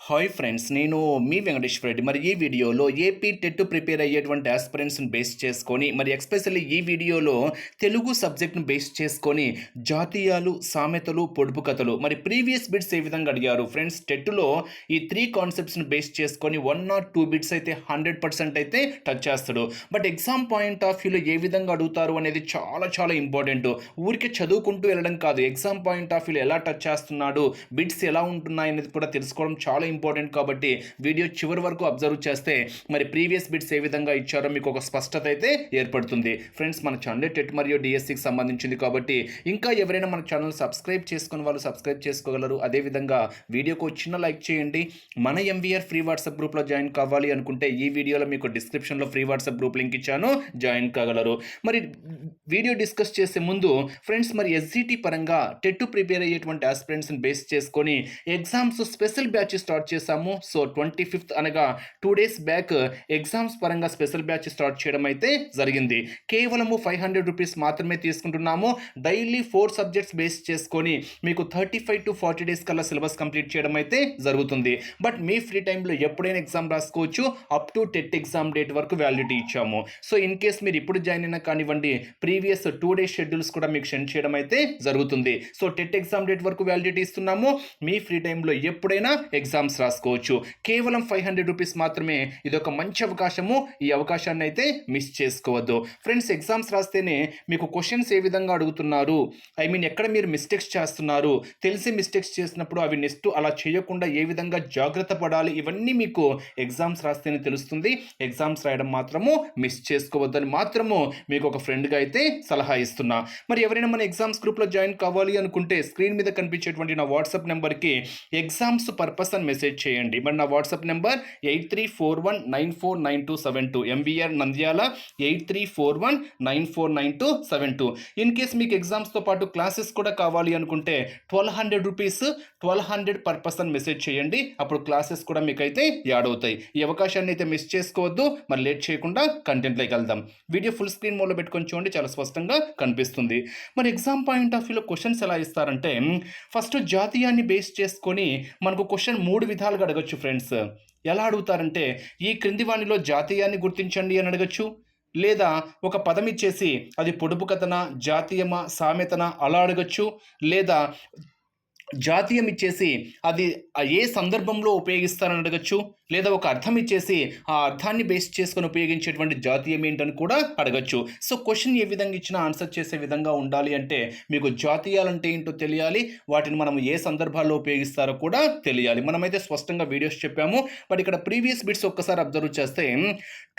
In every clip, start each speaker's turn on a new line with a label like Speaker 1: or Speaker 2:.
Speaker 1: Hi friends నేను మీ వెంకటేశ్వర రెడ్డి మరి ఈ వీడియోలో ఏపీ టెట్ ప్రిపేర్ అయ్యేటువంటి ఆస్పిరెంట్స్ని బేస్ చేసుకొని మరి ఎక్స్పెషల్లీ ఈ వీడియోలో తెలుగు సబ్జెక్ట్ను బేస్ చేసుకొని జాతీయాలు సామెతలు పొడుపు కథలు. మరి ప్రీవియస్ బిట్స్ ఏ విధంగా అడిగారు? ఫ్రెండ్స్ టెట్లో ఈ త్రీ కాన్సెప్ట్స్ని బేస్ చేసుకొని వన్ ఆర్ టూ బిట్స్ అయితే హండ్రెడ్ పర్సెంట్ అయితే టచ్ చేస్తాడు. బట్ ఎగ్జామ్ పాయింట్ ఆఫ్ వ్యూలో ఏ విధంగా అడుగుతారు అనేది చాలా చాలా ఇంపార్టెంట్ ఊరికే చదువుకుంటూ వెళ్ళడం కాదు. ఎగ్జామ్ పాయింట్ ఆఫ్ వ్యూలో ఎలా టచ్ చేస్తున్నాడు? బిట్స్ ఎలా ఉంటున్నాయి అనేది కూడా తెలుసుకోవడం చాలా ఇంపార్టెంట్ కాబట్టి వీడియో చివరి వరకు అబ్జర్వ్ చేస్తే మరి ప్రీవియస్ బిట్స్ ఏ విధంగా ఇచ్చారో మీకు ఒక స్పష్టత అయితే ఏర్పడుతుంది. ఫ్రెండ్స్ మన ఛానల్ టెట్ మరియు డిఎస్సికి సంబంధించింది కాబట్టి ఇంకా ఎవరైనా మన ఛానల్ సబ్స్క్రైబ్ చేసుకుని వాళ్ళు సబ్స్క్రైబ్ చేసుకోగలరు. అదేవిధంగా వీడియోకు ఒక చిన్న లైక్ చేయండి. మన ఎంవీఆర్ ఫ్రీ వాట్సాప్ గ్రూప్లో జాయిన్ కావాలి అనుకుంటే ఈ వీడియోలో మీకు డిస్క్రిప్షన్లో ఫ్రీ వాట్సాప్ గ్రూప్ లింక్ ఇచ్చాను. జాయిన్ కాగలరు. మరి వీడియో డిస్కస్ చేసే ముందు ఫ్రెండ్స్ మరి ఎస్జిటి పరంగా టెట్ ప్రిపేర్ అయ్యేటువంటి ఆస్పిరెంట్స్ని బేస్ చేసుకొని ఎగ్జామ్స్ స్పెషల్ బ్యాచ్ స్టార్ట్ చేశాము సో ట్వంటీ ఫిఫ్త్ అనగా టూ డేస్ బ్యాక్ ఎగ్జామ్స్ పరంగా స్పెషల్ బ్యాచ్ స్టార్ట్ చేయడం అయితే జరిగింది. కేవలము ఫైవ్ హండ్రెడ్ రూపీస్ మాత్రమే తీసుకుంటున్నాము. డైలీ ఫోర్ సబ్జెక్ట్స్ బేస్ చేసుకొని మీకు thirty five to forty days కల్లా సిలబస్ కంప్లీట్ చేయడం అయితే జరుగుతుంది. బట్ మీ ఫ్రీ టైంలో ఎప్పుడైనా ఎగ్జామ్ రాసుకోవచ్చు. Up to TET exam date వరకు వ్యాలిడిటీ ఇచ్చాము. సో ఇన్ కేస్ మీరు ఇప్పుడు జాయిన్ అయినా కానివ్వండి ప్రీవియస్ టూ డేస్ షెడ్యూల్స్ కూడా మీకు సెండ్ చేయడం అయితే జరుగుతుంది. సో టెట్ ఎగ్జామ్ డేట్ వరకు వ్యాలిడిటీ ఇస్తున్నాము. మీ ఫ్రీ టైంలో ఎప్పుడైనా ఎగ్జామ్ ఎగ్జామ్స్ రాసుకోవచ్చు. కేవలం ఫైవ్ హండ్రెడ్ రూపీస్ మాత్రమే ఇది ఒక మంచి అవకాశము. ఈ అవకాశాన్ని అయితే మిస్ చేసుకోవద్దు. ఫ్రెండ్స్ ఎగ్జామ్స్ రాస్తేనే మీకు క్వశ్చన్స్ ఏ విధంగా అడుగుతున్నారు? ఐ మీన్ ఎక్కడ మీరు మిస్టేక్స్ చేస్తున్నారు? తెలిసి మిస్టేక్స్ చేసినప్పుడు అవి నెక్స్ట్ అలా చేయకుండా ఏ విధంగా జాగ్రత్త పడాలి? ఇవన్నీ మీకు ఎగ్జామ్స్ రాస్తేనే తెలుస్తుంది. ఎగ్జామ్స్ రాయడం మాత్రము మిస్ చేసుకోవద్దని మాత్రము మీకు ఒక ఫ్రెండ్గా అయితే సలహా ఇస్తున్నా. మరి ఎవరైనా మన ఎగ్జామ్స్ గ్రూప్లో జాయిన్ కావాలి అనుకుంటే స్క్రీన్ మీద కనిపించేటువంటి నా వాట్సాప్ నెంబర్కి ఎగ్జామ్స్ పర్పస్ అని మెసేజ్ చేయండి. మరి నా WhatsApp number eight three four one nine four nine two seven two. MVR Nandyal eight three four one nine four nine two seven two. In case మీకు ఎగ్జామ్స్తో పాటు క్లాసెస్ కూడా కావాలి అనుకుంటే twelve hundred rupees twelve hundred per person message చేయండి. అప్పుడు classes కూడా మీకు అయితే యాడ్ అవుతాయి. ఈ అవకాశాన్ని అయితే మిస్ చేసుకోవద్దు. మరి లేట్ చేయకుండా కంటెంట్లోకి వెళ్దాం. వీడియో ఫుల్ స్క్రీన్ మోడ్లో పెట్టుకొని చూడండి. చాలా స్పష్టంగా కనిపిస్తుంది. మరి ఎగ్జామ్ పాయింట్ ఆఫ్ వ్యూలో క్వశ్చన్స్ ఎలా ఇస్తారంటే ఫస్ట్ జాతీయాన్ని బేస్ చేసుకొని మనకు క్వశ్చన్ మూడు విధాలుగా అడగచ్చు ఫ్రెండ్స్. ఎలా అడుగుతారంటే ఈ క్రింది వాణిలో జాతీయాన్ని గుర్తించండి అని అడగచ్చు లేదా ఒక పదం ఇచ్చేసి అది పొడుపు కథన జాతీయమా సామెతన అలా అడగచ్చు లేదా జాతీయం ఇచ్చేసి అది ఏ సందర్భంలో ఉపయోగిస్తారని అడగచ్చు లేదా ఒక అర్థం ఇచ్చేసి ఆ అర్థాన్ని బేస్ చేసుకొని ఉపయోగించేటువంటి జాతీయం ఏంటని కూడా అడగచ్చు. సో క్వశ్చన్ ఏ విధంగా ఇచ్చినా ఆన్సర్ చేసే విధంగా ఉండాలి అంటే మీకు జాతీయాలంటే ఏంటో తెలియాలి వాటిని మనం ఏ సందర్భాల్లో ఉపయోగిస్తారో కూడా తెలియాలి. మనమైతే స్పష్టంగా వీడియోస్ చెప్పాము బట్ ఇక్కడ ప్రీవియస్ బిట్స్ ఒక్కసారి అబ్జర్వ్ చేస్తే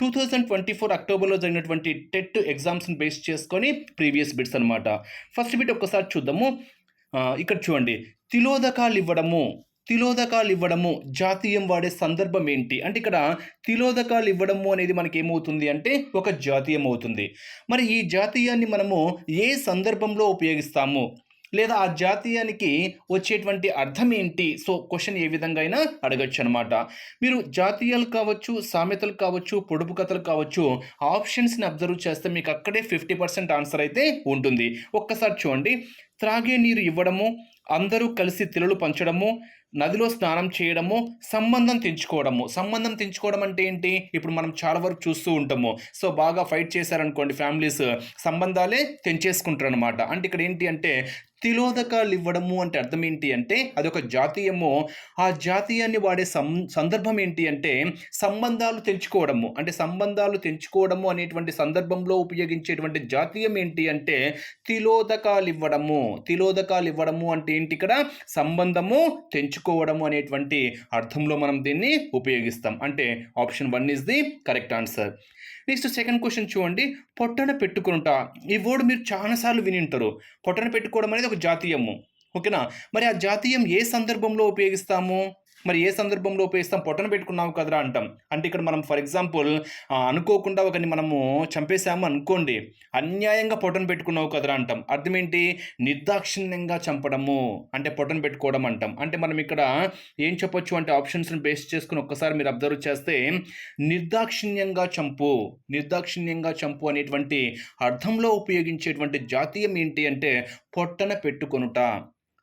Speaker 1: టూ థౌజండ్ ట్వంటీ ఫోర్ అక్టోబర్లో జరిగినటువంటి టెట్ ఎగ్జామ్స్ని బేస్ చేసుకొని ప్రీవియస్ బిట్స్ అనమాట ఫస్ట్ బిట్ ఒక్కసారి చూద్దాము. ఇక్కడ చూడండి. తిలోదకాలు ఇవ్వడము తిలోదకాలు ఇవ్వడము జాతీయం వాడే సందర్భం ఏంటి? అంటే ఇక్కడ తిలోదకాలు ఇవ్వడము అనేది మనకి ఏమవుతుంది అంటే ఒక జాతీయం అవుతుంది. మరి ఈ జాతీయాన్ని మనము ఏ సందర్భంలో ఉపయోగిస్తాము? లేదా ఆ జాతీయానికి వచ్చేటువంటి అర్థం ఏంటి సో క్వశ్చన్ ఏ విధంగా అయినా అడగచ్చు అనమాట మీరు జాతీయాలు కావచ్చు సామెతలు కావచ్చు పొడుపు కథలు కావచ్చు ఆప్షన్స్ని అబ్జర్వ్ చేస్తే మీకు అక్కడే ఫిఫ్టీ పర్సెంట్ ఆన్సర్ అయితే ఉంటుంది. ఒక్కసారి చూడండి. త్రాగే నీరు ఇవ్వడము అందరూ కలిసి తిలలు పంచడము నదిలో స్నానం చేయడము సంబంధం తెంచుకోవడము. సంబంధం తెంచుకోవడం అంటే ఏంటి? ఇప్పుడు మనం చాలా వరకు చూస్తూ ఉంటాము. సో బాగా ఫైట్ చేశారనుకోండి ఫ్యామిలీస్ సంబంధాలే తెంచేసుకుంటారు అనమాట అంటే ఇక్కడ ఏంటి అంటే తిలోదకాలు ఇవ్వడము అంటే అర్థం ఏంటి అంటే అదొక జాతీయము. ఆ జాతీయాన్ని వాడే సం సందర్భం ఏంటి అంటే సంబంధాలు తెంచుకోవడము. అంటే సంబంధాలు తెంచుకోవడము అనేటువంటి సందర్భంలో ఉపయోగించేటువంటి జాతీయం ఏంటి అంటే తిలోదకాలు ఇవ్వడము తిలోదకాలు ఇవ్వడము అంటే ఏంటి ఇక్కడ? సంబంధము తెంచుకోవడము అనేటువంటి అర్థంలో మనం దీన్ని ఉపయోగిస్తాం. అంటే option one is the correct answer next second question చూడండి. పొట్టన పెట్టుకుంట. ఈ వర్డ్ మీరు చాలాసార్లు విని ఉంటారు పొట్టన పెట్టుకోవడం అనేది ఒక జాతీయము. ఓకేనా మరి ఆ జాతీయం ఏ సందర్భంలో ఉపయోగిస్తాము? మరి ఏ సందర్భంలో ఉపయోగిస్తాం? పొట్టన పెట్టుకున్నావు కదరా అంటాం. అంటే ఇక్కడ మనం ఫర్ ఎగ్జాంపుల్ అనుకోకుండా ఒకరిని మనము చంపేశాము అనుకోండి అన్యాయంగా పొట్టన పెట్టుకున్నావు కదరా అంటాం. అర్థం ఏంటి? నిర్దాక్షిణ్యంగా చంపడము అంటే పొట్టన పెట్టుకోవడం అంటాం. అంటే మనం ఇక్కడ ఏం చెప్పొచ్చు అంటే ఆప్షన్స్ని బేస్ చేసుకుని ఒక్కసారి మీరు అబ్జర్వ్ చేస్తే నిర్దాక్షిణ్యంగా చంపు నిర్దాక్షిణ్యంగా చంపు అనేటువంటి అర్థంలో ఉపయోగించేటువంటి జాతీయం ఏంటి అంటే పొట్టన పెట్టుకొనుట.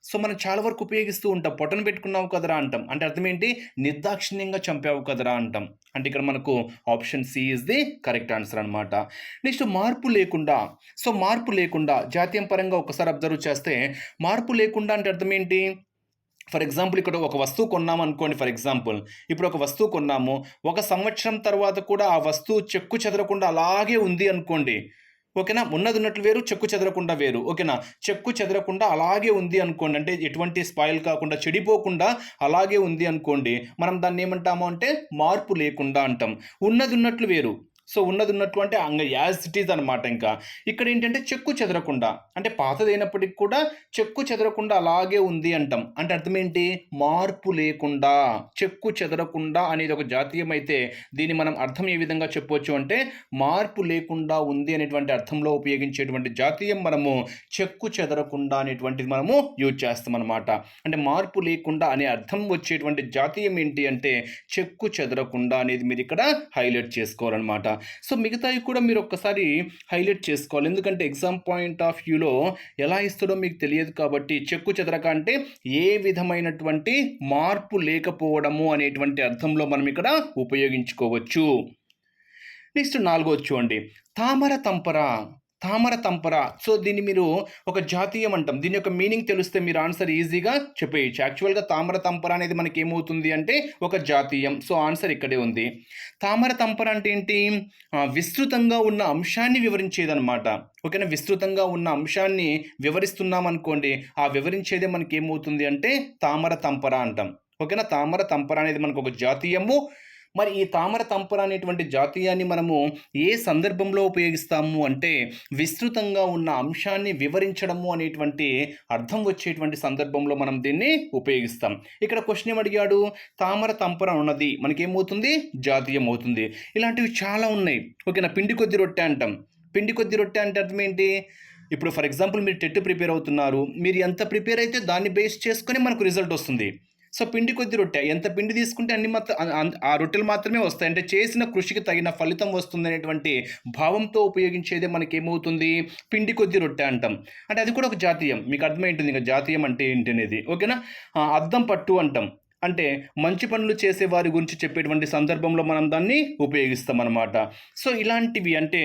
Speaker 1: సో మనం చాలా వరకు ఉపయోగిస్తూ ఉంటాం. పొట్టను పెట్టుకున్నావు కదరా అంటాం. అంటే అర్థం ఏంటి? నిర్దాక్షిణ్యంగా చంపావు కదరా అంటాం. అంటే ఇక్కడ మనకు option C is the correct answer అనమాట నెక్స్ట్ మార్పు లేకుండా సో మార్పు లేకుండా జాతీయం పరంగా ఒకసారి అబ్జర్వ్ చేస్తే మార్పు లేకుండా అంటే అర్థం ఏంటి? ఫర్ ఎగ్జాంపుల్ ఇక్కడ ఒక వస్తువు కొన్నాము అనుకోండి ఫర్ ఎగ్జాంపుల్ ఇప్పుడు ఒక వస్తువు కొన్నాము. ఒక సంవత్సరం తర్వాత కూడా ఆ వస్తువు చెక్కు చెదరకుండా అలాగే ఉంది అనుకోండి. ఓకేనా? ఉన్నది ఉన్నట్లు వేరు చెక్కు చెదరకుండా వేరు. ఓకేనా? చెక్కు చెదరకుండా అలాగే ఉంది అనుకోండి. అంటే ఎటువంటి స్పాయిల్ కాకుండా చెడిపోకుండా అలాగే ఉంది అనుకోండి. మనం దాన్ని ఏమంటాము అంటే మార్పు లేకుండా అంటాం. ఉన్నది ఉన్నట్లు వేరు. సో ఉన్నది ఉన్నటువంటి అంటే అంగ యాజ్ ఇట్ ఈజ్ అనమాట ఇంకా. ఇక్కడ ఏంటంటే చెక్కు చెదరకుండా అంటే పాతదైనప్పటికి కూడా చెక్కు చెదరకుండా అలాగే ఉంది అంటాం. అంటే అర్థం ఏంటి మార్పు లేకుండా చెక్కు చెదరకుండా అనేది ఒక జాతీయం అయితే దీన్ని మనం అర్థం ఏ విధంగా చెప్పవచ్చు అంటే మార్పు లేకుండా ఉంది అనేటువంటి అర్థంలో ఉపయోగించేటువంటి జాతీయం మనము చెక్కు చెదరకుండా అనేటువంటిది మనము యూజ్ చేస్తాం అనమాట అంటే మార్పు లేకుండా అనే అర్థం వచ్చేటువంటి జాతీయం ఏంటి అంటే చెక్కు చెదరకుండా అనేది మీరు ఇక్కడ హైలైట్ చేసుకోవాలన్నమాట. సో మిగతావి కూడా మీరు ఒక్కసారి హైలైట్ చేసుకోవాలి. ఎందుకంటే ఎగ్జామ్ పాయింట్ ఆఫ్ వ్యూలో ఎలా ఇస్తాడో మీకు తెలియదు కాబట్టి చెక్కు చెదరక అంటే ఏ విధమైనటువంటి మార్పు లేకపోవడము అనేటువంటి అర్థంలో మనం ఇక్కడ ఉపయోగించుకోవచ్చు. నెక్స్ట్ నాలుగో చూడండి. తామర తంపర తామర తంపర. సో దీన్ని మీరు ఒక జాతీయం అంటాం దీని యొక్క మీనింగ్ తెలిస్తే మీరు ఆన్సర్ ఈజీగా చెప్పేయచ్చు. యాక్చువల్గా తామర తంపర అనేది మనకి ఏమవుతుంది అంటే ఒక జాతీయం. సో ఆన్సర్ ఇక్కడే ఉంది. తామర తంపర అంటే ఏంటి? విస్తృతంగా ఉన్న అంశాన్ని వివరించేదనమాట ఓకేనా? విస్తృతంగా ఉన్న అంశాన్ని వివరిస్తున్నాం అనుకోండి ఆ వివరించేదే మనకి ఏమవుతుంది అంటే తామర తంపర అంటాం. ఓకేనా? తామర తంపర అనేది మనకు ఒక జాతీయము. మరి ఈ తామర తంపర అనేటువంటి జాతీయాన్ని మనము ఏ సందర్భంలో ఉపయోగిస్తాము అంటే విస్తృతంగా ఉన్న అంశాన్ని వివరించడము అనేటువంటి అర్థం వచ్చేటువంటి సందర్భంలో మనం దీన్ని ఉపయోగిస్తాం. ఇక్కడ క్వశ్చన్ ఏం అడిగాడు తామర తంపర ఉన్నది మనకేమవుతుంది? జాతీయం అవుతుంది ఇలాంటివి చాలా ఉన్నాయి. ఓకేనా? పిండి కొద్ది రొట్టె అంటాం. పిండి కొద్ది రొట్టె అంటే అర్థం ఏంటి? ఇప్పుడు ఫర్ ఎగ్జాంపుల్ మీరు టెట్ ప్రిపేర్ అవుతున్నారు. మీరు ఎంత ప్రిపేర్ అయితే దాన్ని బేస్ చేసుకొని మనకు రిజల్ట్ వస్తుంది. సో పిండి కొద్ది రొట్టె. ఎంత పిండి తీసుకుంటే అన్ని మాత్రం ఆ రొట్టెలు మాత్రమే వస్తాయి. అంటే చేసిన కృషికి తగిన ఫలితం వస్తుంది అనేటువంటి భావంతో ఉపయోగించేదే మనకి ఏమవుతుంది పిండి కొద్ది రొట్టె అంటాం. అంటే అది కూడా ఒక జాతీయం. మీకు అర్థమైంటుంది ఇంకా జాతీయం అంటే ఏంటి అనేది ఓకేనా అద్దం పట్టు అంటాం. అంటే మంచి పనులు చేసే వారి గురించి చెప్పేటువంటి సందర్భంలో మనం దాన్ని ఉపయోగిస్తాం అన్నమాట సో ఇలాంటివి అంటే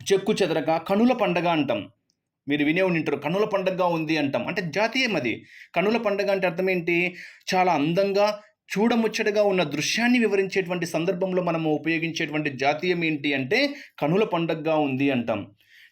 Speaker 1: చెక్కు చెదరక కనుల పండగ అంటాం. మీరు వినే ఉంటారు కనుల పండగగా ఉంది అంటాం. అంటే జాతీయం అది. కనుల పండగ అంటే అర్థం ఏంటి? చాలా అందంగా చూడముచ్చటగా ఉన్న దృశ్యాన్ని వివరించేటువంటి సందర్భంలో మనము ఉపయోగించేటువంటి జాతీయం ఏంటి అంటే కనుల పండగగా ఉంది అంటాం.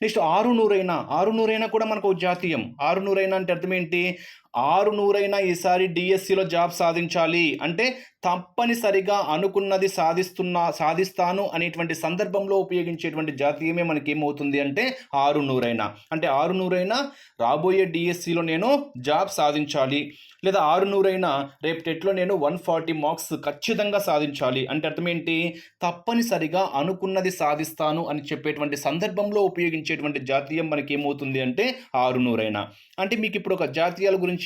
Speaker 1: నెక్స్ట్ ఆరు నూరైనా. ఆరు నూరైనా కూడా మనకు జాతీయం. ఆరు నూరైనా అంటే అర్థం ఏంటి? ఆరు నూరైనా ఈసారి డిఎస్సిలో జాబ్ సాధించాలి. అంటే తప్పనిసరిగా అనుకున్నది సాధిస్తున్నా సాధిస్తాను అనేటువంటి సందర్భంలో ఉపయోగించేటువంటి జాతీయమే మనకి ఏమవుతుంది అంటే ఆరు నూరైనా అంటే ఆరు నూరైనా రాబోయే డిఎస్సిలో నేను జాబ్ సాధించాలి. లేదా ఆరు నూరైనా రేపు టెట్లో నేను వన్ ఫార్టీ మార్క్స్ ఖచ్చితంగా సాధించాలి. అంటే అర్థం ఏంటి తప్పనిసరిగా అనుకున్నది సాధిస్తాను అని చెప్పేటువంటి సందర్భంలో ఉపయోగించేటువంటి జాతీయం మనకి ఏమవుతుంది అంటే ఆరు నూరైనా అంటే మీకు ఇప్పుడు ఒక జాతీయాల గురించి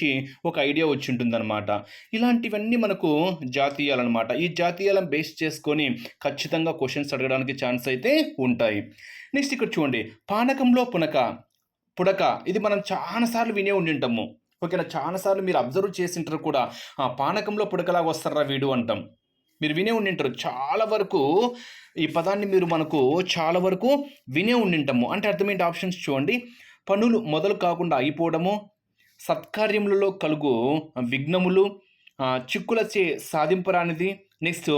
Speaker 1: ఒక ఐడియా వచ్చి ఉంటుందన్నమాట ఇలాంటివన్నీ మనకు జాతీయాలన్నమాట. ఈ జాతీయాలను బేస్ చేసుకొని ఖచ్చితంగా క్వశ్చన్స్ అడగడానికి ఛాన్స్ అయితే ఉంటాయి. నెక్స్ట్ ఇక్కడ చూడండి. పానకంలో పునక పుడక ఇది మనం చాలాసార్లు వినే ఉండి ఉంటాము. ఓకేనా? చాలాసార్లు మీరు అబ్జర్వ్ చేసి ఉంటారు కూడా. ఆ పానకంలో పుడకలాగా వస్తారా వీడు అంటాం. మీరు వినే ఉండింటారు చాలా వరకు ఈ పదాన్ని మీరు మనకు చాలా వరకు వినే ఉండింటాము అంటే అర్థమేంటి ఆప్షన్స్ చూడండి. పనులు మొదలు కాకుండా అయిపోవడము సత్కార్యములలో కలుగు విఘ్నములు చిక్కులచే సాధింపరానిది. నెక్స్ట్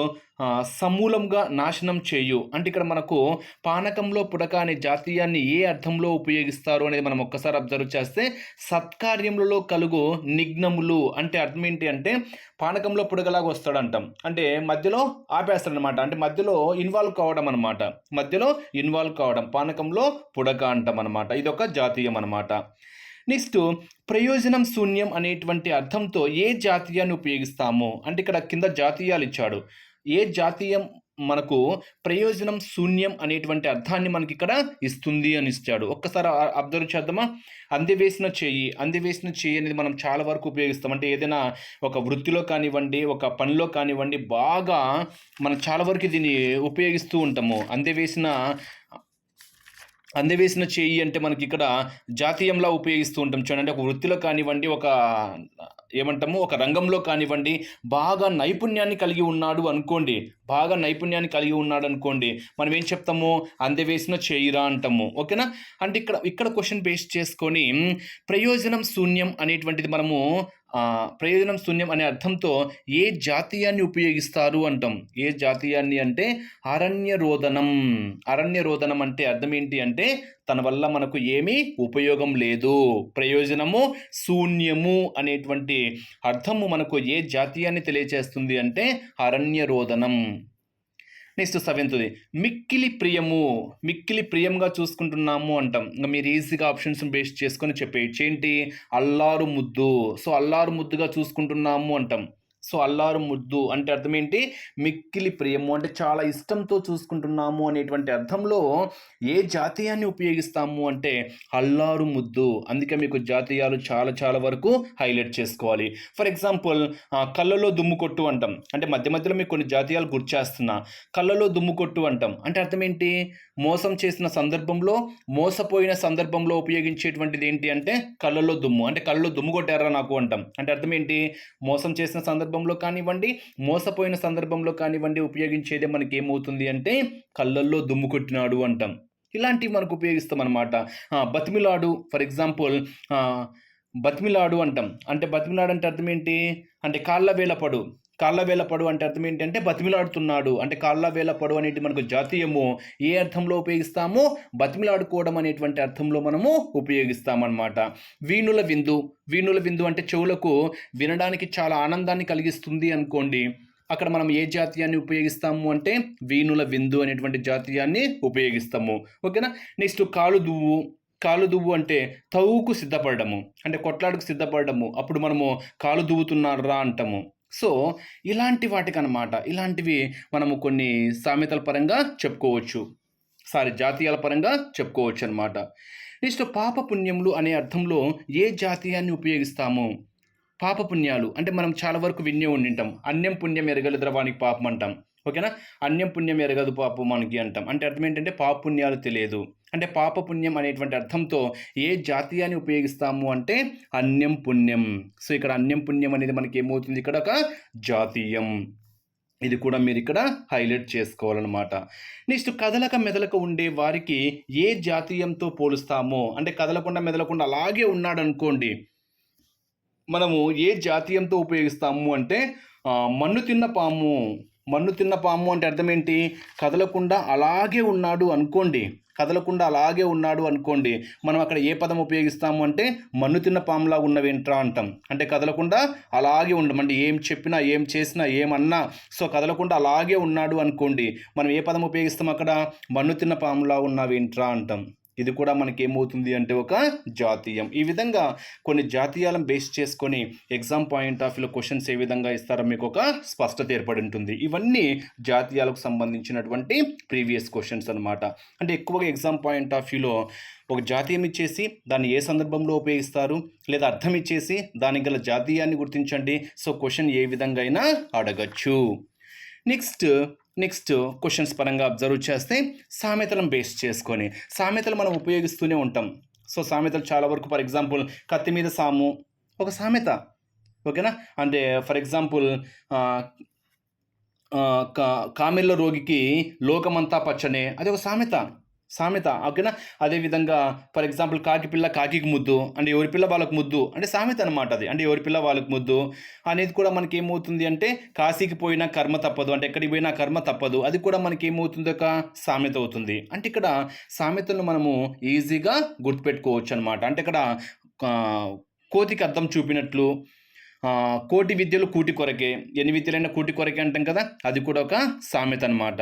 Speaker 1: సమూలంగా నాశనం చేయు. అంటే ఇక్కడ మనకు పానకంలో పుడక అనే జాతీయాన్ని ఏ అర్థంలో ఉపయోగిస్తారు అనేది మనం ఒక్కసారి అబ్జర్వ్ చేస్తే సత్కార్యములలో కలుగు నిఘ్నములు అంటే అర్థం ఏంటి అంటే పానకంలో పుడకలాగా వస్తాడు అంటాం అంటే మధ్యలో ఆపేస్తాడు అనమాట అంటే మధ్యలో ఇన్వాల్వ్ కావడం అనమాట మధ్యలో ఇన్వాల్వ్ కావడం. పానకంలో పుడక అంటాం అనమాట ఇది ఒక జాతీయం అనమాట నెక్స్ట్ ప్రయోజనం శూన్యం అనేటువంటి అర్థంతో ఏ జాతీయాన్ని ఉపయోగిస్తాము? అంటే ఇక్కడ కింద జాతీయాలు ఇచ్చాడు. ఏ జాతీయం మనకు ప్రయోజనం శూన్యం అనేటువంటి అర్థాన్ని మనకి ఇక్కడ ఇస్తుంది అని ఇచ్చాడు. ఒక్కసారి అబ్జర్వ్ చేద్దామా? అందివేసిన చేయి. అందివేసిన చేయి అనేది మనం చాలా వరకు ఉపయోగిస్తాం. అంటే ఏదైనా ఒక వృత్తిలో కానివ్వండి ఒక పనిలో కానివ్వండి బాగా మనం చాలా వరకు దీన్ని ఉపయోగిస్తూ ఉంటాము. అందివేసిన అందవేసిన చేయి అంటే మనకి ఇక్కడ జాతీయంలా ఉపయోగిస్తూ ఉంటాం. చూడండి ఒక వృత్తిలో కానివ్వండి ఒక ఏమంటాము ఒక రంగంలో కానివ్వండి బాగా నైపుణ్యాన్ని కలిగి ఉన్నాడు అనుకోండి బాగా నైపుణ్యాన్ని కలిగి ఉన్నాడు అనుకోండి మనం ఏం చెప్తాము? అందవేసిన చేయిరా అంటాము. ఓకేనా? అంటే ఇక్కడ ఇక్కడ క్వశ్చన్ బేస్ చేసుకొని ప్రయోజనం శూన్యం అనేటువంటిది మనము ప్రయోజనం శూన్యం అనే అర్థంతో ఏ జాతీయాన్ని ఉపయోగిస్తారు అంటాం? ఏ జాతీయాన్ని అంటే అరణ్య రోదనం అరణ్య రోదనం అంటే అర్థం ఏంటి అంటే తన వల్ల మనకు ఏమీ ఉపయోగం లేదు. ప్రయోజనము శూన్యము అనేటువంటి అర్థము మనకు ఏ జాతీయాన్ని తెలియచేస్తుంది అంటే అరణ్య రోదనం నెక్స్ట్ సెవెంత్ది మిక్కిలి ప్రియము మిక్కిలి ప్రియంగా చూసుకుంటున్నాము అంటాం. ఇంకా మీరు ఈజీగా ఆప్షన్స్ బేస్ చేసుకొని చెప్పేయచ్చు. ఏంటి? అల్లారు ముద్దు. సో అల్లారు ముద్దుగా చూసుకుంటున్నాము అంటాం. సో అల్లారు ముద్దు అంటే అర్థం ఏంటి? మిక్కిలి ప్రియము అంటే చాలా ఇష్టంతో చూసుకుంటున్నాము అనేటువంటి అర్థంలో ఏ జాతీయాన్ని ఉపయోగిస్తాము అంటే అల్లారు ముద్దు. అందుకే మీకు జాతీయాలు చాలా చాలా వరకు హైలైట్ చేసుకోవాలి. ఫర్ ఎగ్జాంపుల్ కళ్ళలో దుమ్ము కొట్టు అంటాం. అంటే మధ్య మధ్యలో మీకు కొన్ని జాతీయాలు గుర్చేస్తున్నా కళ్ళలో దుమ్ము కొట్టు అంటాం. అంటే అర్థం ఏంటి? మోసం చేసిన సందర్భంలో మోసపోయిన సందర్భంలో ఉపయోగించేటువంటిది ఏంటి అంటే కళ్ళలో దుమ్ము. అంటే కళ్ళలో దుమ్ము కొట్టారా నాకు అంటాం. అంటే అర్థం ఏంటి? మోసం చేసిన సందర్భం సందర్భంలో కానివ్వండి మోసపోయిన సందర్భంలో కానివ్వండి ఉపయోగించేదే మనకి ఏమవుతుంది అంటే కళ్ళల్లో దుమ్ము కొట్టినాడు అంటాం. ఇలాంటివి మనకు ఉపయోగిస్తాం అనమాట బతిమిలాడు ఫర్ ఎగ్జాంపుల్ బతిమిలాడు అంటాం. అంటే బతిమిలాడు అంటే అర్థం ఏంటి? అంటే కాళ్ళ వేలపడు కాళ్ళ వేల పడు అంటే అర్థం ఏంటంటే బతిమిలాడుతున్నాడు. అంటే కాళ్ళ వేల పడు అనేది మనకు జాతీయము. ఏ అర్థంలో ఉపయోగిస్తామో? బతిమిలాడుకోవడం అనేటువంటి అర్థంలో మనము ఉపయోగిస్తామన్నమాట. వీణుల విందు. వీణుల విందు అంటే చెవులకు వినడానికి చాలా ఆనందాన్ని కలిగిస్తుంది అనుకోండి. అక్కడ మనం ఏ జాతీయాన్ని ఉపయోగిస్తాము అంటే వీణుల విందు అనేటువంటి జాతీయాన్ని ఉపయోగిస్తాము. ఓకేనా? నెక్స్ట్ కాలు దువ్వు. కాలు దువ్వు అంటే తవుకు సిద్ధపడము అంటే కొట్లాడుకు సిద్ధపడము అప్పుడు మనము కాలు దువ్వుతున్నారా అంటాము. సో ఇలాంటి వాటికి అనమాట ఇలాంటివి మనము కొన్ని సామెతల పరంగా చెప్పుకోవచ్చు. సారీ జాతీయాల పరంగా చెప్పుకోవచ్చు అనమాట నెక్స్ట్ పాపపుణ్యములు అనే అర్థంలో ఏ జాతీయాన్ని ఉపయోగిస్తాము? పాపపుణ్యాలు. అంటే మనం చాలా వరకు విన్నే ఉండింటాం. అన్యం పుణ్యం ఎరగలు ద్రవానికి పాపం అంటాం. ఓకేనా? అన్యం పుణ్యం ఎరగదు పాపం మనకి అంటాం. అంటే అర్థం ఏంటంటే పాపపుణ్యాలు తెలియదు. అంటే పాపపుణ్యం అనేటువంటి అర్థంతో ఏ జాతీయాన్ని ఉపయోగిస్తాము అంటే అన్యం పుణ్యం. సో ఇక్కడ అన్యం పుణ్యం అనేది మనకి ఏమవుతుంది? ఇక్కడ ఒక జాతీయం. ఇది కూడా మీరు ఇక్కడ హైలైట్ చేసుకోవాలన్నమాట. నెక్స్ట్ కదలక మెదలక ఉండే వారికి ఏ జాతీయంతో పోలుస్తామో? అంటే కదలకుండా మెదలకుండా అలాగే ఉన్నాడు అనుకోండి మనము ఏ జాతీయంతో ఉపయోగిస్తాము అంటే మన్ను తిన్న పాము. మన్ను తిన్న పాము అంటే అర్థం ఏంటి కదలకుండా అలాగే ఉన్నాడు అనుకోండి. కదలకుండా అలాగే ఉన్నాడు అనుకోండి. మనం అక్కడ ఏ పదం ఉపయోగిస్తాము అంటే మన్ను తిన్న పాములా ఉన్నవేంట్రా అంటాం. అంటే కదలకుండా అలాగే ఉండడం అంటే ఏం చెప్పినా ఏం చేసినా ఏమన్నా సో కదలకుండా అలాగే ఉన్నాడు అనుకోండి. మనం ఏ పదం ఉపయోగిస్తాం అక్కడ? మన్ను తిన్న పాములా ఉన్నవేంట్రా అంటాం. ఇది కూడా మనకి ఏమవుతుంది అంటే ఒక జాతీయం. ఈ విధంగా కొన్ని జాతీయాలను బేస్ చేసుకొని ఎగ్జామ్ పాయింట్ ఆఫ్ వ్యూలో క్వశ్చన్స్ ఏ విధంగా ఇస్తారో మీకు ఒక స్పష్టత ఏర్పడి ఉంటుంది ఇవన్నీ జాతీయాలకు సంబంధించినటువంటి ప్రీవియస్ క్వశ్చన్స్ అనమాట అంటే ఎక్కువగా ఎగ్జామ్ పాయింట్ ఆఫ్ వ్యూలో ఒక జాతీయం ఇచ్చేసి దాన్ని ఏ సందర్భంలో ఉపయోగిస్తారు? లేదా అర్థం ఇచ్చేసి దానికి గల జాతీయాన్ని గుర్తించండి. సో క్వశ్చన్ ఏ విధంగా అయినా అడగచ్చు. నెక్స్ట్ నెక్స్ట్ క్వశ్చన్స్ పరంగా అబ్జర్వ్ చేస్తే సామెతలను బేస్ చేసుకొని సామెతలు మనం ఉపయోగిస్తూనే ఉంటాం. సో సామెతలు చాలా వరకు ఫర్ ఎగ్జాంపుల్ కత్తి మీద సాము ఒక సామెత. ఓకేనా అంటే ఫర్ ఎగ్జాంపుల్ కా కామెల్ల రోగికి లోకమంతా పచ్చనే అది ఒక సామెత. సామెత. ఓకేనా? అదేవిధంగా ఫర్ ఎగ్జాంపుల్ కాకి పిల్ల కాకికి ముద్దు అంటే ఎవరి పిల్ల వాళ్ళకు ముద్దు అంటే సామెత అనమాట అది. అంటే ఎవరి పిల్ల వాళ్ళకు ముద్దు అనేది కూడా మనకి ఏమవుతుంది అంటే కాశీకి పోయినా కర్మ తప్పదు అంటే ఎక్కడికి పోయినా కర్మ తప్పదు. అది కూడా మనకి ఏమవుతుంది ఒక సామెత అవుతుంది. అంటే ఇక్కడ సామెతలను మనము ఈజీగా గుర్తుపెట్టుకోవచ్చు అనమాట అంటే ఇక్కడ కోతికి అర్థం చూపినట్లు కోటి విద్యలు కూటి కొరకే. ఎన్ని విద్యలైనా కూటి కొరకే అంటాం కదా అది కూడా ఒక సామెత అనమాట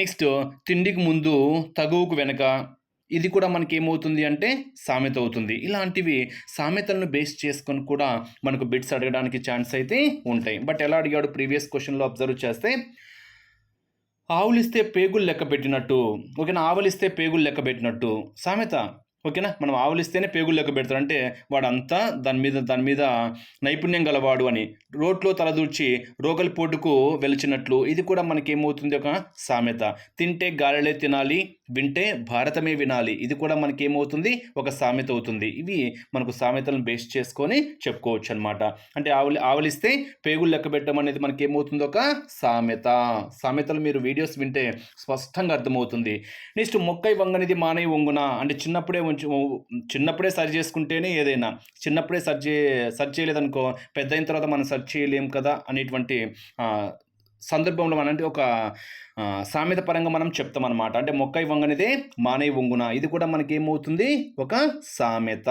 Speaker 1: నెక్స్ట్ తిండికి ముందు తగువుకు వెనక ఇది కూడా మనకి ఏమవుతుంది అంటే సామెత అవుతుంది. ఇలాంటివి సామెతలను బేస్ చేసుకొని కూడా మనకు బిట్స్ అడగడానికి ఛాన్స్ అయితే ఉంటాయి. బట్ ఎలా అడిగాడు ప్రీవియస్ క్వశ్చన్లో అబ్జర్వ్ చేస్తే ఆవులిస్తే పేగులు లెక్క పెట్టినట్టు ఓకేనా ఆవులిస్తే పేగులు లెక్క పెట్టినట్టు. సామెత ఓకేనా? మనం ఆవులిస్తేనే పేగులు లెక్క పెడతాడు అంటే వాడంతా దాని మీద దాని మీద నైపుణ్యం గలవాడు అని. రోట్లో తలదూర్చి రోగలి పోటుకు వెలిచినట్లు. ఇది కూడా మనకేమవుతుంది? ఒక సామెత. తింటే గాలిలే తినాలి వింటే భారతమే వినాలి. ఇది కూడా మనకి ఏమవుతుంది ఒక సామెత అవుతుంది. ఇవి మనకు సామెతలను బేస్ చేసుకొని చెప్పుకోవచ్చు అనమాట అంటే ఆవలి ఆవలిస్తే పేగులు లెక్క పెట్టడం అనేది మనకి ఏమవుతుంది ఒక సామెత. సామెతలు మీరు వీడియోస్ వింటే స్పష్టంగా అర్థమవుతుంది. నెక్స్ట్ మొక్కై వంగనిది మానై వంగున? అంటే చిన్నప్పుడే ఉంచు చిన్నప్పుడే సరి చేసుకుంటేనే ఏదైనా. చిన్నప్పుడే సర్చ్ సర్చ్ చేయలేదనుకో పెద్ద అయిన తర్వాత మనం సర్చ్ చేయలేం కదా? అనేటువంటి సందర్భంలో మనం అంటే ఒక సామెత పరంగా మనం చెప్తాం అనమాట అంటే మొక్కై వంగనిదే మానే వంగున. ఇది కూడా మనకి ఏమవుతుంది ఒక సామెత.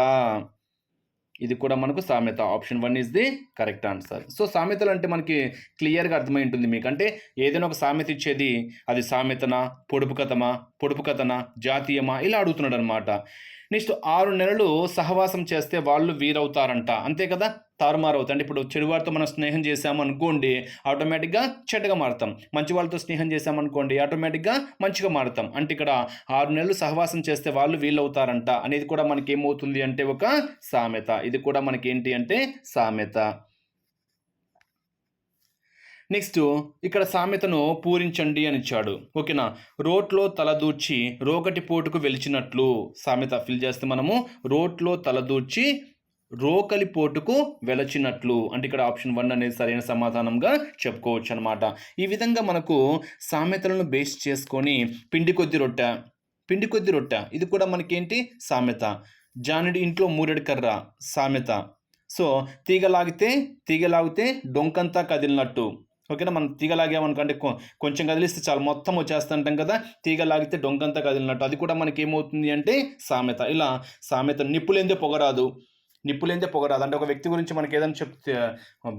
Speaker 1: ఇది కూడా మనకు సామెత. Option one is the correct answer. So సామెతలు అంటే మనకి క్లియర్గా అర్థమై ఉంటుంది మీకు అంటే ఏదైనా ఒక సామెత ఇచ్చేది అది సామెతనా పొడుపు కథమా పొడుపు కథనా జాతీయమా? ఇలా అడుగుతున్నాడు అనమాట నెక్స్ట్ ఆరు నెలలు సహవాసం చేస్తే వాళ్ళు వీరవుతారంట. అంతే కదా? తారుమారు అవుతాయి అంటే ఇప్పుడు చెడు వారితో మనం స్నేహం చేసాము అనుకోండి ఆటోమేటిక్గా చెడ్డగా మారుతాం. మంచి వాళ్ళతో స్నేహం చేసామనుకోండి ఆటోమేటిక్గా మంచిగా మారుతాం. అంటే ఇక్కడ ఆరు నెలలు సహవాసం చేస్తే వాళ్ళు వీళ్ళవుతారంట అనేది కూడా మనకి ఏమవుతుంది అంటే ఒక సామెత. ఇది కూడా మనకి ఏంటి అంటే సామెత. నెక్స్ట్ ఇక్కడ సామెతను పూరించండి అని ఇచ్చాడు. ఓకేనా? రోట్లో తలదూర్చి రోగటి పోటుకు వెలిచినట్లు సామెత ఫిల్ చేస్తే మనము రోట్లో తలదూర్చి రోకలి పోటుకు వెలచినట్లు. అంటే ఇక్కడ ఆప్షన్ వన్ అనేది సరైన సమాధానంగా చెప్పుకోవచ్చు అనమాట ఈ విధంగా మనకు సామెతలను బేస్ చేసుకొని పిండి కొద్ది రొట్టె పిండి కొద్ది రొట్టె. ఇది కూడా మనకేంటి? సామెత. జానుడి ఇంట్లో మూరెడు కర్ర సామెత. సో తీగ లాగితే తీగ లాగితే డొంకంతా కదిలినట్టు. ఓకేనా? మనం తీగ లాగామనుకంటే కొంచెం కదిలిస్తే చాలా. మొత్తం వచ్చేస్తుంటాం కదా? తీగ లాగితే డొంకంతా కదిలినట్టు. అది కూడా మనకి ఏమవుతుంది అంటే సామెత. ఇలా సామెత నిప్పులేందే పొగరాదు. నిప్పులేందే పొగరాదు. అంటే ఒక వ్యక్తి గురించి మనకి ఏదైనా చెప్తే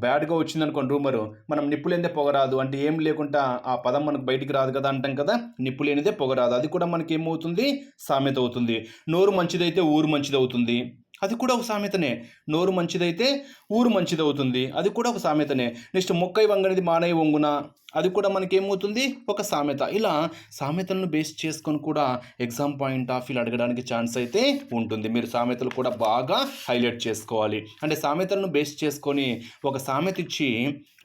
Speaker 1: బ్యాడ్గా వచ్చింది అనుకోండి రూమరు మనం నిప్పులేందే పొగరాదు. అంటే ఏం లేకుండా ఆ పదం మనకు బయటికి రాదు కదా అంటాం కదా నిప్పు లేనిదే పొగరాదు. అది కూడా మనకి ఏమవుతుంది సామెత అవుతుంది. నోరు మంచిదైతే ఊరు మంచిది అవుతుంది అది కూడా ఒక సామెతనే. నోరు మంచిదైతే ఊరు మంచిదవుతుంది. అది కూడా ఒక సామెతనే. నెక్స్ట్ మొక్కై వంగనిది మానై వంగున. అది కూడా మనకి ఏమవుతుంది ఒక సామెత. ఇలా సామెతలను బేస్ చేసుకొని కూడా ఎగ్జామ్ పాయింట్ ఆఫ్ వ్యూ అడగడానికి ఛాన్స్ అయితే ఉంటుంది. మీరు సామెతలు కూడా బాగా హైలైట్ చేసుకోవాలి. అంటే సామెతలను బేస్ చేసుకొని ఒక సామెత ఇచ్చి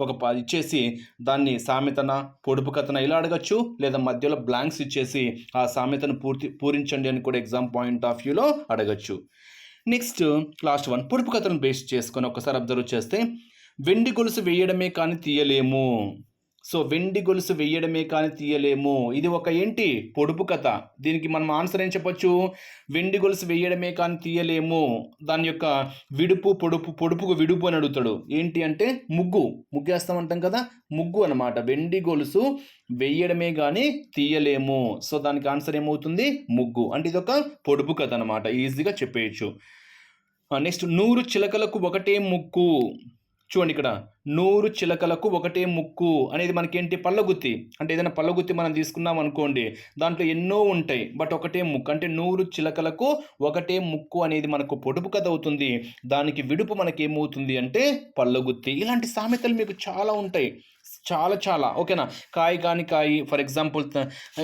Speaker 1: ఒక ఇచ్చేసి దాన్ని సామెతన పొడుపు కథన ఇలా అడగచ్చు. లేదా మధ్యలో బ్లాంక్స్ ఇచ్చేసి ఆ సామెతను పూర్తి పూరించండి అని కూడా ఎగ్జామ్ పాయింట్ ఆఫ్ వ్యూలో అడగచ్చు. నెక్స్ట్ లాస్ట్ వన్ పొడుపు కథను బేస్ చేసుకొని ఒకసారి అబ్జర్వ్ చేస్తే వెండి గొలుసు వేయడమే కానీ తీయలేము. సో వెండి గొలుసు వేయడమే కానీ తీయలేము. ఇది ఒక ఏంటి? పొడుపు కథ. దీనికి మనం ఆన్సర్ ఏం చెప్పొచ్చు? వెండి గొలుసు వేయడమే కానీ తీయలేము. దాని యొక్క విడుపు పొడుపు పొడుపుకు విడుపు అని అడుగుతాడు. ఏంటి అంటే ముగ్గు. ముగ్గు వేస్తామంటాం కదా? ముగ్గు అనమాట వెండి గొలుసు వేయడమే కానీ తీయలేము. సో దానికి ఆన్సర్ ఏమవుతుంది? ముగ్గు. అంటే ఇది ఒక పొడుపు కథ అనమాట ఈజీగా చెప్పేయచ్చు. నెక్స్ట్ నూరు చిలకలకు ఒకటే ముక్కు. చూడండి ఇక్కడ. నూరు చిలకలకు ఒకటే ముక్కు అనేది మనకేంటి? పళ్ళగుత్తి. అంటే ఏదైనా పళ్ళగుత్తి మనం తీసుకున్నాం అనుకోండి దాంట్లో ఎన్నో ఉంటాయి బట్ ఒకటే ముక్కు. అంటే నూరు చిలకలకు ఒకటే ముక్కు అనేది మనకు పొడుపు కథ అవుతుంది. దానికి విడుపు మనకి ఏమవుతుంది అంటే పళ్ళగుత్తి. ఇలాంటి సామెతలు మీకు చాలా ఉంటాయి. చాలా చాలా. ఓకేనా? కాయ కాని కాయి ఫర్ ఎగ్జాంపుల్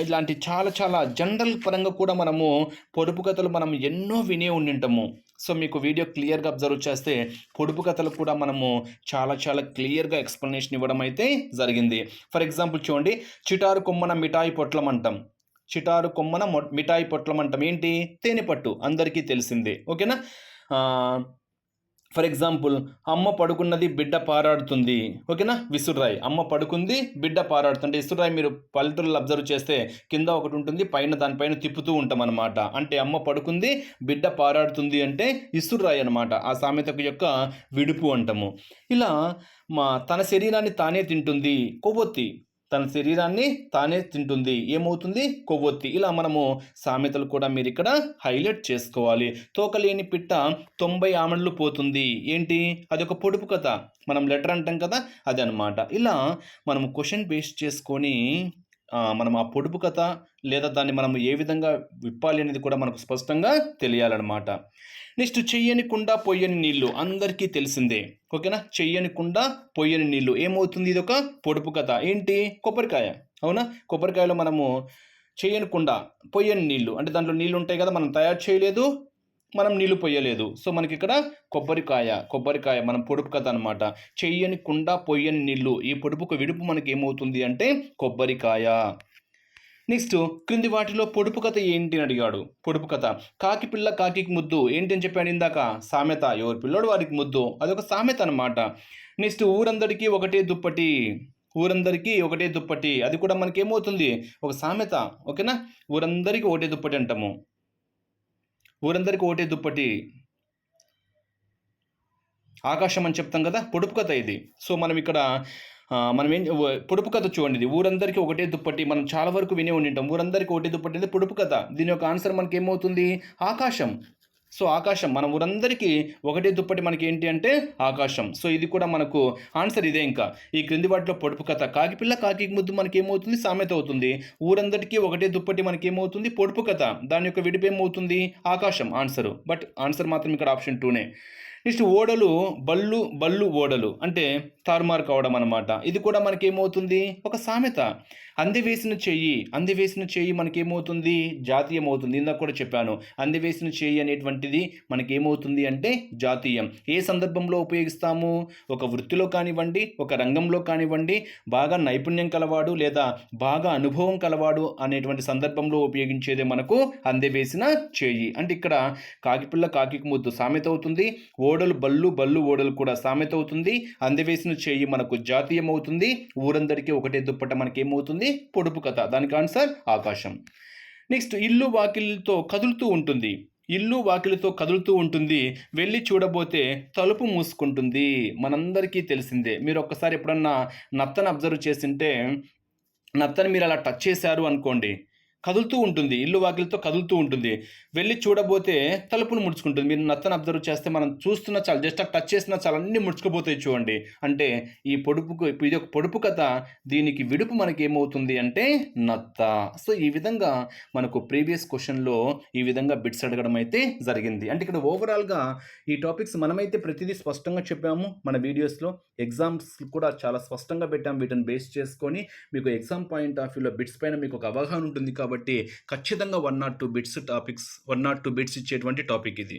Speaker 1: ఇలాంటి చాలా చాలా జనరల్ పరంగా కూడా మనము పొడుపు కథలు మనం ఎన్నో వినే ఉండింటాము సో మీకు వీడియో క్లియర్గా అబ్జర్వ్ చేస్తే పొడుపు కథలు కూడా మనము చాలా చాలా క్లియర్గా ఎక్స్ప్లెనేషన్ ఇవ్వడం అయితే జరిగింది. ఫర్ ఎగ్జాంపుల్ చూడండి చిటారు కొమ్మన మిఠాయి పొట్లం అంటాం. చిటారు కొమ్మన మొ- మిఠాయి పొట్లం అంటాం. ఏంటి? తేనెపట్టు. అందరికీ తెలిసిందే. ఓకేనా? ఫర్ ఎగ్జాంపుల్ అమ్మ పడుకున్నది బిడ్డ పారాడుతుంది. ఓకేనా? విసుర్రాయి అమ్మ పడుకుంది బిడ్డ పారాడుతుంది విసుర్రాయి మీరు పల్లెటూరులో అబ్జర్వ్ చేస్తే కింద ఒకటి ఉంటుంది పైన దానిపైన తిప్పుతూ ఉంటాం అనమాట అంటే అమ్మ పడుకుంది బిడ్డ పారాడుతుంది అంటే ఇసుర్రాయి అనమాట ఆ సామెతకు యొక్క విడుపు అంటాము. ఇలా మా తన శరీరాన్ని తానే తింటుంది. కొవ్వొత్తి. తన శరీరాన్ని తానే తింటుంది. ఏమవుతుంది? కొవ్వొత్తి. ఇలా మనము సామెతలు కూడా మీరు ఇక్కడ హైలైట్ చేసుకోవాలి. తోకలేని పిట్ట తొంభై ఆమడలు పోతుంది. ఏంటి? అది ఒక పొడుపు కథ. మనం లెటర్ అంటాం కదా? అది అనమాట ఇలా మనము క్వశ్చన్ బేస్ చేసుకొని మనం ఆ పొడుపు కథ లేదా దాన్ని మనం ఏ విధంగా విప్పాలి అనేది కూడా మనకు స్పష్టంగా తెలియాలన్నమాట. నెక్స్ట్ చెయ్యని పొయ్యని నీళ్ళు అందరికీ తెలిసిందే. ఓకేనా? చెయ్యని పొయ్యని నీళ్ళు ఏమవుతుంది ఇది ఒక పొడుపు కథ? ఏంటి? కొబ్బరికాయ. అవునా? కొబ్బరికాయలో మనము చేయనికుండా పొయ్యని నీళ్ళు అంటే దాంట్లో నీళ్ళు ఉంటాయి కదా మనం తయారు చేయలేదు. మనం నీళ్ళు పొయ్యలేదు సో మనకి ఇక్కడ కొబ్బరికాయ కొబ్బరికాయ మనం పొడుపు కథ అనమాట చెయ్యని కుండ పొయ్యని నీళ్ళు. ఈ పొడుపుకు విడుపు మనకి ఏమవుతుంది అంటే కొబ్బరికాయ. నెక్స్ట్ క్రింది వాటిలో పొడుపు కథ ఏంటి అని అడిగాడు. పొడుపు కథ. కాకి పిల్ల కాకికి ముద్దు. ఏంటి అని చెప్పాను ఇందాక? సామెత. ఎవరి పిల్లోడు వారికి ముద్దు. అదొక సామెత అనమాట నెక్స్ట్ ఊరందరికీ ఒకటే దుప్పటి. ఊరందరికీ ఒకటే దుప్పటి. అది కూడా మనకేమవుతుంది? ఒక సామెత. ఓకేనా? ఊరందరికీ ఒకటే దుప్పటి అంటాము. ఊరందరికీ ఒకటే దుప్పటి. ఆకాశం అని చెప్తాం కదా పొడుపు కథ ఇది. సో మనం ఇక్కడ మనం ఏం పొడుపు కథ చూడండి. ఇది ఊరందరికీ ఒకటే దుప్పటి. మనం చాలా వరకు వినే ఉండింటాం. ఊరందరికీ ఒకటే దుప్పటి అనేది పొడుపు కథ. దీని యొక్క ఆన్సర్ మనకి ఏమవుతుంది ఆకాశం. సో ఆకాశం మన ఊరందరికీ ఒకటే దుప్పటి మనకి ఏంటి అంటే ఆకాశం. సో ఇది కూడా మనకు ఆన్సర్ ఇదే ఇంకా. ఈ క్రింది వాటిలో పొడుపు కథ. కాకిపిల్ల కాకి ముద్దు మనకి ఏమవుతుంది సామెత అవుతుంది. ఊరందరికీ ఒకటే దుప్పటి మనకి ఏమవుతుంది పొడుపు కథ. దాని యొక్క విడిపేమవుతుంది ఆకాశం ఆన్సరు. బట్ ఆన్సర్ మాత్రం ఇక్కడ ఆప్షన్ టూనే. నెక్స్ట్ ఓడలు బళ్ళు బళ్ళు ఓడలు అంటే తారుమారు కావడం అనమాట ఇది కూడా మనకేమవుతుంది? ఒక సామెత. అందివేసిన చెయ్యి అందివేసిన చెయ్యి మనకేమవుతుంది? జాతీయం అవుతుంది ఇందాక కూడా చెప్పాను. అందివేసిన చెయ్యి అనేటువంటిది మనకేమవుతుంది అంటే జాతీయం. ఏ సందర్భంలో ఉపయోగిస్తాము? ఒక వృత్తిలో కానివ్వండి ఒక రంగంలో కానివ్వండి బాగా నైపుణ్యం కలవాడు లేదా బాగా అనుభవం కలవాడు అనేటువంటి సందర్భంలో ఉపయోగించేదే మనకు అందివేసిన చేయి. అంటే ఇక్కడ కాకిపిల్ల కాకి ముద్దు సామెత అవుతుంది. ఓడలు బళ్ళు బళ్ళు ఓడలు కూడా సామెత అవుతుంది. అందివేసిన చేయి మనకు జాతీయం అవుతుంది ఊరందరికీ ఒకటే దుప్పట మనకేమవుతుంది? ఏమవుతుంది పొడుపు కథ. దానికి ఆన్సర్ ఆకాశం. నెక్స్ట్ ఇల్లు వాకిలితో కదులుతూ ఉంటుంది. ఇల్లు వాకిలితో కదులుతూ ఉంటుంది. వెళ్ళి చూడబోతే తలుపు మూసుకుంటుంది. మనందరికీ తెలిసిందే. మీరు ఒక్కసారి ఎప్పుడన్నా నత్తను అబ్జర్వ్ చేసింటే నత్తని మీరు అలా టచ్ చేశారు అనుకోండి కదులుతూ ఉంటుంది ఇల్లు వాకిలితో కదులుతూ ఉంటుంది. వెళ్ళి చూడబోతే తలుపును ముడుచుకుంటుంది. మీరు నత్తను అబ్జర్వ్ చేస్తే మనం చూస్తున్నా చాలు జస్ట్ ఆ టచ్ చేసినా చాలా అన్ని ముడుచుకుపోతాయి చూడండి. అంటే ఈ పొడుపుకు ఇది ఒక పొడుపు కథ. దీనికి విడుపు మనకి ఏమవుతుంది అంటే నత్త. సో ఈ విధంగా మనకు ప్రీవియస్ క్వశ్చన్లో ఈ విధంగా బిట్స్ అడగడం అయితే జరిగింది. అంటే ఇక్కడ ఓవరాల్గా ఈ టాపిక్స్ మనమైతే ప్రతిదీ స్పష్టంగా చెప్పాము. మన వీడియోస్లో ఎగ్జామ్స్ కూడా చాలా స్పష్టంగా పెట్టాము. వీటిని బేస్ చేసుకొని మీకు ఎగ్జామ్ పాయింట్ ఆఫ్ వ్యూలో బిట్స్ పైన మీకు ఒక అవగాహన ఉంటుంది కాబట్టి ఖచ్చితంగా one not two bits topics one not two bits ఇచ్చేటువంటి టాపిక్ ఇది.